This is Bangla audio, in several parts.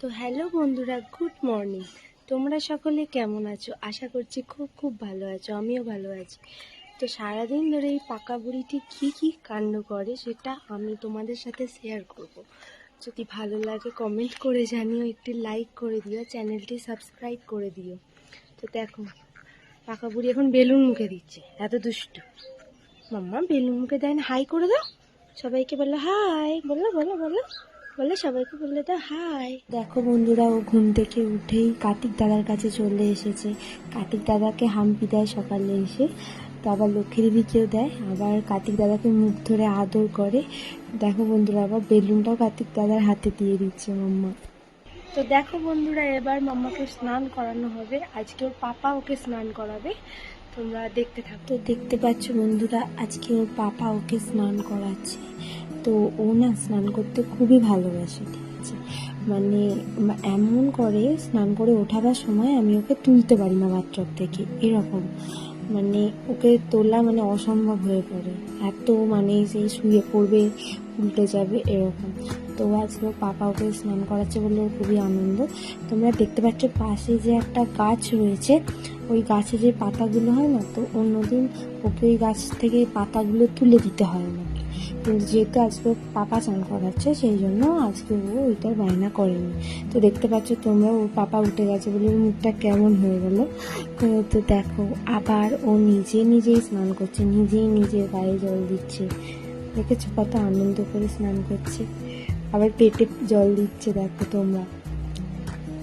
তো হ্যালো বন্ধুরা, গুড মর্নিং। তোমরা সকলে কেমন আছো? আশা করছি খুব খুব ভালো আছো, আমিও ভালো আছি। তো সারাদিন ধরে এই পাকা বুড়িটি কী কী কাণ্ড করে সেটা আমি তোমাদের সাথে শেয়ার করব। যদি ভালো লাগে কমেন্ট করে জানিও, একটি লাইক করে দিও চ্যানেলটি সাবস্ক্রাইব করে দিও। তো দেখো, পাকা বুড়ি এখন বেলুন মুখে দিচ্ছে, এত দুষ্টু। মাম্মা, বেলুন মুখে দেয় না? হাই করে দাও। সবাইকে বলল হাই বলল বলো বলো। বলে সবাইকে বললে তো হাই দেখো বন্ধুরা ও ঘুম থেকে উঠেই কার্তিক দাদার কাছে চলে এসেছে। কার্তিক দাদাকে হাম্পি দেয় সকালে এসে তো আবার লক্ষ্মী দিদিকেও দেয়। আবার কার্তিক দাদাকে মুখ ধরে আদর করে। দেখো বন্ধুরা আবার বেলুনটাও কার্তিক দাদার হাতে দিয়ে দিচ্ছে মাম্মা। তো দেখো বন্ধুরা এবার মাম্মাকে স্নান করানো হবে। আজকে ওর পাপা ওকে স্নান করাবে। তোমরা দেখতে থাকো। তো দেখতে পাচ্ছ বন্ধুরা, আজকে ওর পাপা ওকে স্নান করাচ্ছে। তো ও না স্নান করতে খুবই ভালোবাসে, ঠিক আছে? মানে এমন করে স্নান করে ওঠাবার সময় আমি ওকে তুলতে পারি না বাথটব থেকে, এরকম। মানে ওকে তোলা মানে অসম্ভব হয়ে পড়ে। এত মানে সেই শুয়ে পড়বে, উল্টে যাবে, এরকম। তো আজকে ওর পাপা ওকে স্নান করাচ্ছে বলে ওর খুবই আনন্দ। তোমরা দেখতে পাচ্ছ পাশে যে একটা গাছ রয়েছে, ওই গাছে যে পাতাগুলো হয় না, তো অন্যদিন ওকে ওই গাছ থেকে পাতাগুলো তুলে দিতে হয় আমাকে। কিন্তু যেহেতু আজকে পাপা স্নান করাচ্ছে, সেই জন্য আজকে ও ওইটার বায়না করেনি। তো দেখতে পাচ্ছ তোমরা ওর পাপা উঠে গেছে বলে ওর মুখটা কেমন হয়ে গেল। তো দেখো, আবার ও নিজে নিজেই স্নান করছে, নিজেই নিজের গায়ে জল দিচ্ছে। দেখেছ কত আনন্দ করে স্নান করছে। আবার পেটে জল দিচ্ছে, দেখো তোমরা।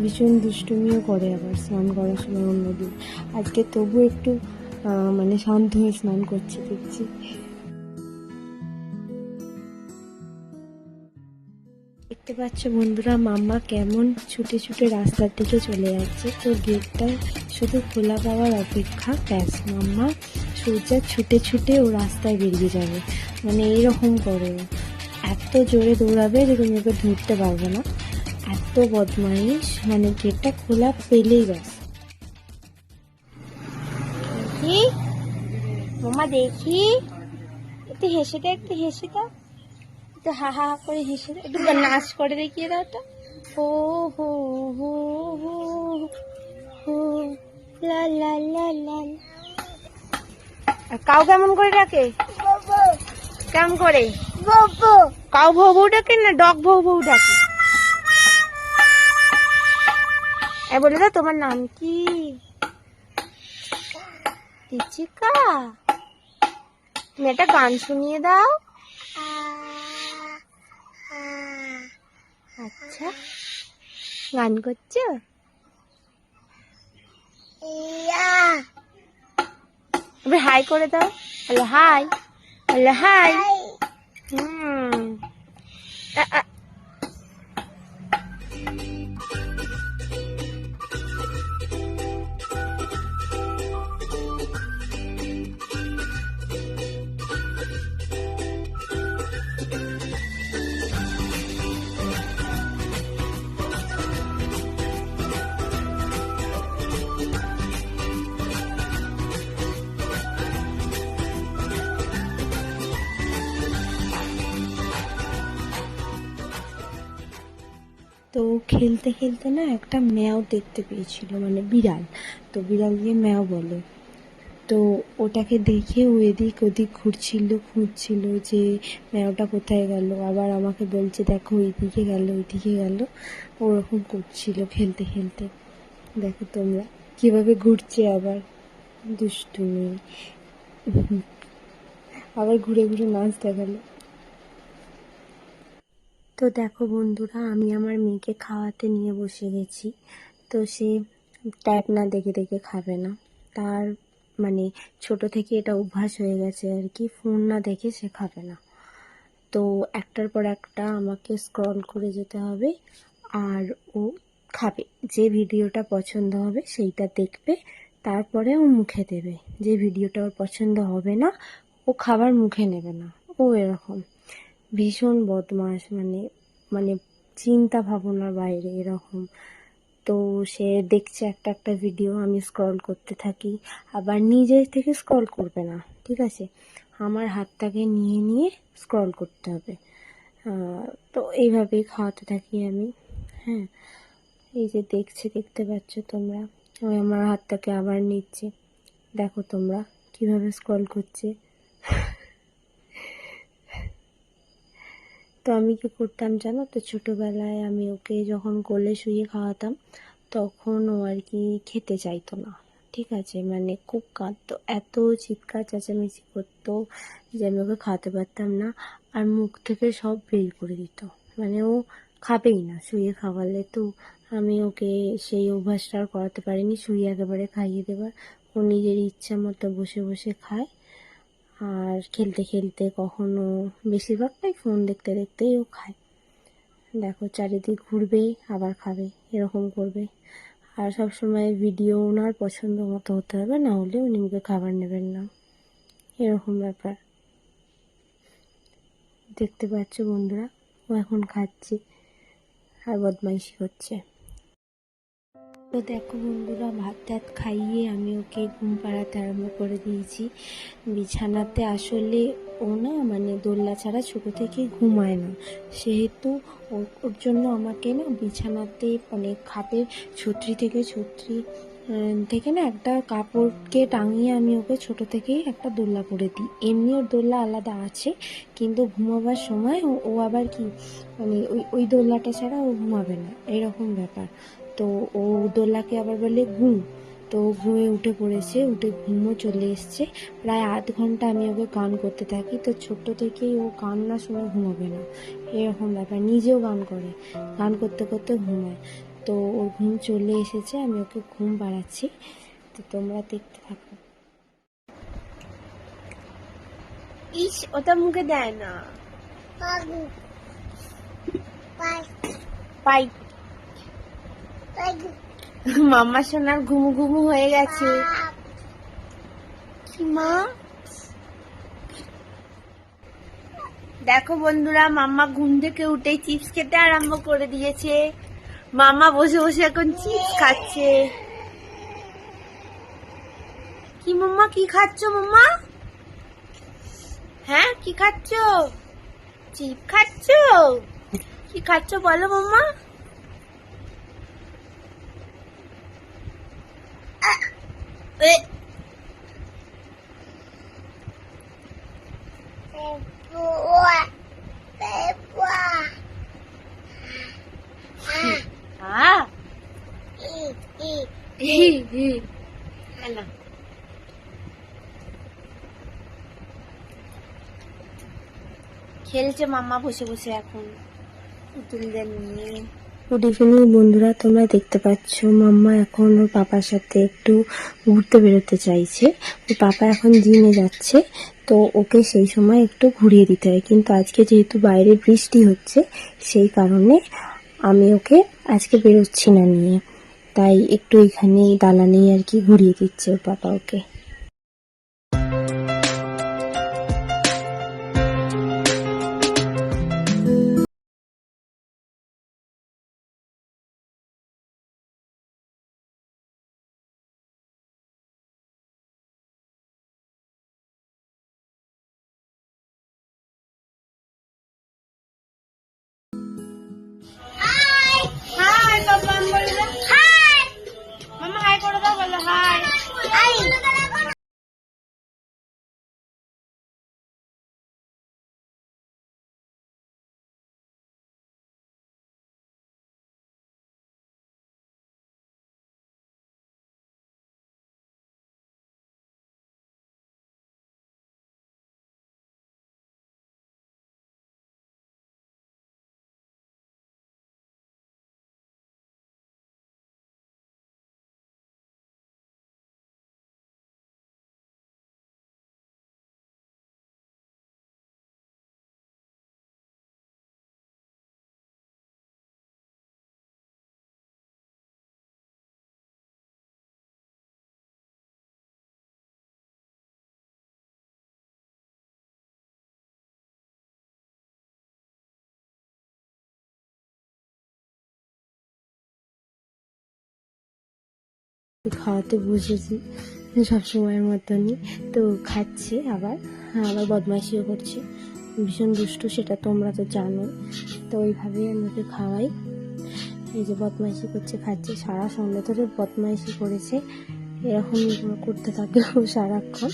ভীষণ দুষ্টুমিও করে আবার স্নান করার সময় অন্যদিন। আজকে তবু একটু মানে শান্ত হয়ে স্নান করছে, দেখছি। দেখতে পাচ্ছ বন্ধুরা, মাম্মা কেমন ছুটে ছুটে রাস্তার দিকে চলে যাচ্ছে। তো গেটটা শুধু খোলা পাওয়ার অপেক্ষা ব্যাস, মাম্মা সূর্যা ছুটে ছুটে ও রাস্তায় বেরিয়ে যাবে। মানে এইরকম করে। এত জোরে দৌড়াবে যে তুমি ওকে ধরতে পারবে না। এত বদমাইশ মানে গেটটা খোলা পেলেই ব্যাস। দেখি। মামা দেখি। একটু হেসে দে, একটু হেসে দাও একটু হা হা করে হেসে দাও একটু নাচ করে দেখিয়ে দাও তো। হো হো হো হো হো, লা লা লা লা কাউ কেমন করে ডাকে? কেমন করে? কাউ ভৌ ভৌ ডাকে না ডগ ভৌ ভৌ ডাকে? এ বলে দাও তোমার নাম কি? রিচিকা তুমি একটা গান শুনিয়ে দাও। আচ্ছা গান করছ? এবার হাই করে দাও। Hello hi. হ্যালো হাই হুম খেলতে খেলতে না একটা ম্যাও দেখতে পেয়েছিল মানে বিড়াল। তো বিড়াল দিয়ে ম্যাও বলে। তো ওটাকে দেখে ও এদিক ওদিক ঘুরছিল, খুঁজছিল যে ম্যাওটা কোথায় গেল। আবার আমাকে বলছে, দেখো ওইদিকে গেল ওইদিকে গেল। ওরকম করছিল খেলতে খেলতে। দেখো তোমরা, কীভাবে ঘুরছে আবার। দুষ্টু মেয়ে আবার ঘুরে ঘুরে নাচ দেখাল। তো দেখো বন্ধুরা, আমি আমার মেয়েকে খাওয়াতে নিয়ে বসে গেছি। তো সে ট্যাব না দেখে দেখে খাবে না। তার মানে ছোট থেকে এটা অভ্যাস হয়ে গেছে আর কি, ফোন না দেখে সে খাবে না। তো একটার পর একটা আমাকে স্ক্রল করে যেতে হবে আর ও খাবে। যে ভিডিওটা পছন্দ হবে সেইটা দেখবে, তারপরে ও মুখে দেবে। যে ভিডিওটা ওর পছন্দ হবে না, ও খাবার মুখে নেবে না। ও এরকম। ভীষণ বদমাস মানে মানে চিন্তা ভাবনার বাইরে এরকম। তো সে দেখছে একটা একটা ভিডিও আমি স্ক্রল করতে থাকি। আবার নিজে থেকে স্ক্রল করবে না, ঠিক আছে? আমার হাতটাকে নিয়ে নিয়ে স্ক্রল করতে হবে। তো এইভাবেই খাওয়াতে থাকি আমি হ্যাঁ? এই যে দেখছে, দেখতে পাচ্ছ তোমরা? ওই আমার হাতটাকে আবার নিচ্ছে। দেখো তোমরা কীভাবে স্ক্রল করছে। তো আমি কি করতাম জানো তো? ছোটোবেলায় আমি ওকে যখন কোলে শুয়ে খাওয়াতাম, তখন ও আর কি খেতে চাইতো না। ঠিক আছে? মানে খুব কাঁদতো। এত চিৎকার, চেঁচামেচি করতো যে আমি ওকে খাওয়াতে পারতাম না আর মুখ থেকে সব বের করে দিত। মানে ও খাবেই না। শুয়ে খাওয়ালে তো আমি ওকে সেই অভ্যাসটা আর করাতে পারিনি। শুয়ে একেবারে খাইয়ে দেবার। ও নিজের ইচ্ছা মতো বসে বসে খায়। আর খেলতে খেলতে কখনো বেশিরভাগটাই ফোন দেখতে দেখতেই ও খায়। দেখো চারিদিক ঘুরবে, আবার খাবে, এরকম করবে। আর সব সময় ভিডিও ওনার পছন্দ মতো হতে হবে, না হলে উনি মুখে খাবার নেবেন না। এরকম ব্যাপার। দেখতে পাচ্ছ বন্ধুরা, ও এখন খাচ্ছে আর বদমাইশি হচ্ছে। তো দেখো বন্ধুরা ভাত টাত খাইয়ে আমি ওকে ঘুম পাড়াতে আরম্ভ করে দিয়েছি। বিছানাতে আসলে ও না মানে দোল্লা ছাড়া ছোটো থেকে ঘুমায় না। সেহেতু ওর জন্য আমাকে না বিছানাতে মানে খাটের ছত্রি থেকে ছত্রি থেকে না একটা কাপড়কে টাঙিয়ে আমি ওকে ছোট থেকেই একটা দোল্লা করে দিই। এমনি ওর দোল্লা আলাদা আছে, কিন্তু ঘুমাবার সময় ও আবার কি মানে ওই ওই দোল্লাটা ছাড়া ও ঘুমাবে না। এরকম ব্যাপার। তো ও দোল্লাকে আবার বলে ঘুম। তো ঘুমে উঠে পড়েছে উঠে ঘুমও চলে এসছে। প্রায় আধ ঘণ্টা আমি ওকে গান করতে থাকি। তো ছোট্ট থেকেই ও গান না শুনে ঘুমাবে না। এরকম ব্যাপার। নিজেও গান করে। গান করতে করতে ঘুমায়। তো ওর ঘুম চলে এসেছে আমি ওকে ঘুম বাড়াচ্ছি। তো তোমরা দেখতে থাকো। ইস ওটা মুখে দেয় না। পাই। মাম্মা সোনার ঘুমু ঘুমু হয়ে গেছে। কি মা? দেখো বন্ধুরা মাম্মা ঘুম থেকে উঠে চিপস খেতে আরম্ভ করে দিয়েছে। মামা বসে বসে এখন চিপস খাচ্ছে। কি মাম্মা কি খাচ্ছ মাম্মা? হ্যাঁ কি খাচ্ছ? চিপ খাচ্ছ? কি খাচ্ছ বলো মাম্মা। খেলছে মাম্মা বসে বসে এখন। পুতুলদের নিয়ে। গুড ইভিনিং বন্ধুরা, তোমরা দেখতে পাচ্ছ মাম্মা এখন ওর পাপার সাথে একটু ঘুরতে বেরোতে চাইছে। ওর পাপা এখন জিমে যাচ্ছে, তো ওকে সেই সময় একটু ঘুরিয়ে দিতে হয়। কিন্তু আজকে যেহেতু বাইরে বৃষ্টি হচ্ছে, সেই কারণে আমি ওকে আজকে বেরোচ্ছি না নিয়ে। তাই একটু এখানেই দালানেই আর কি ঘুরিয়ে দিচ্ছে ওর পাপা ওকে। খাওয়াতে বসেছি। সবসময়ের মতনই। তো খাচ্ছে আবার। হ্যাঁ, আবার বদমাইশিও করছে। ভীষণ দুষ্টু সেটা তোমরা তো জানো তো ওইভাবেই আমি ওকে খাওয়াই। এই যে বদমাইশি করছে খাচ্ছে। সারা সন্ধ্যে ধরে বদমাইশি করেছে। এরকম করতে থাকে সারাক্ষণ।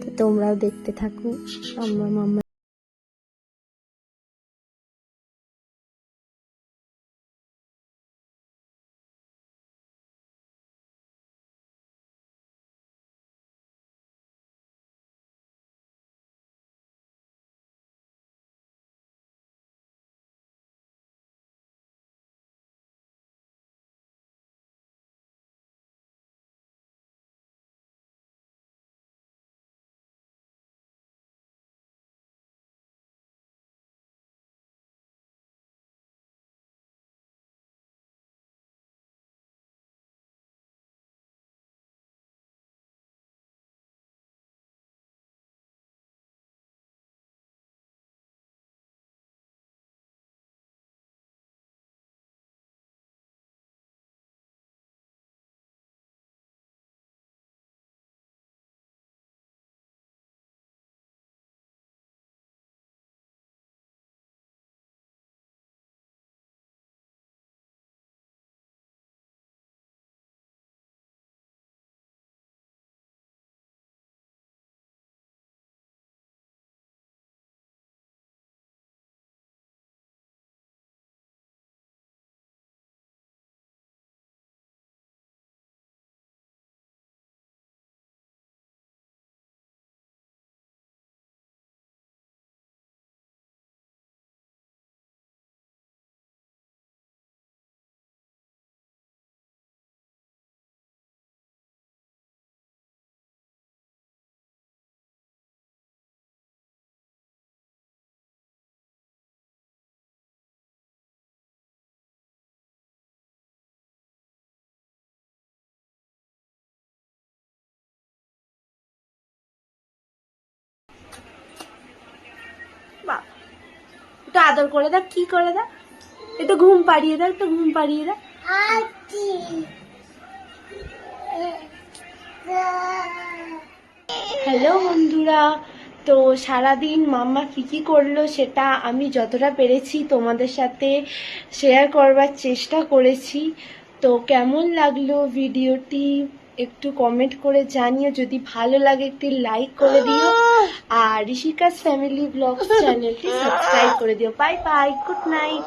তো তোমরাও দেখতে থাকো। আমার মাম্মা বাবা একটু আদর করে দাও কি করে দাও একটু ঘুম পাড়িয়ে দাও একটু ঘুম পাড়িয়ে দাও হ্যালো বন্ধুরা তো সারাদিন মাম্মা কি কি করল সেটা আমি যতটা পেরেছি তোমাদের সাথে শেয়ার করবার চেষ্টা করেছি। তো কেমন লাগল ভিডিওটি একটু কমেন্ট করে জানিও। যদি ভালো লাগে একটি লাইক করে দিও। আর ঋষিকাস ফ্যামিলি ব্লগস চ্যানেলটি সাবস্ক্রাইব করে দিও। Bye bye good night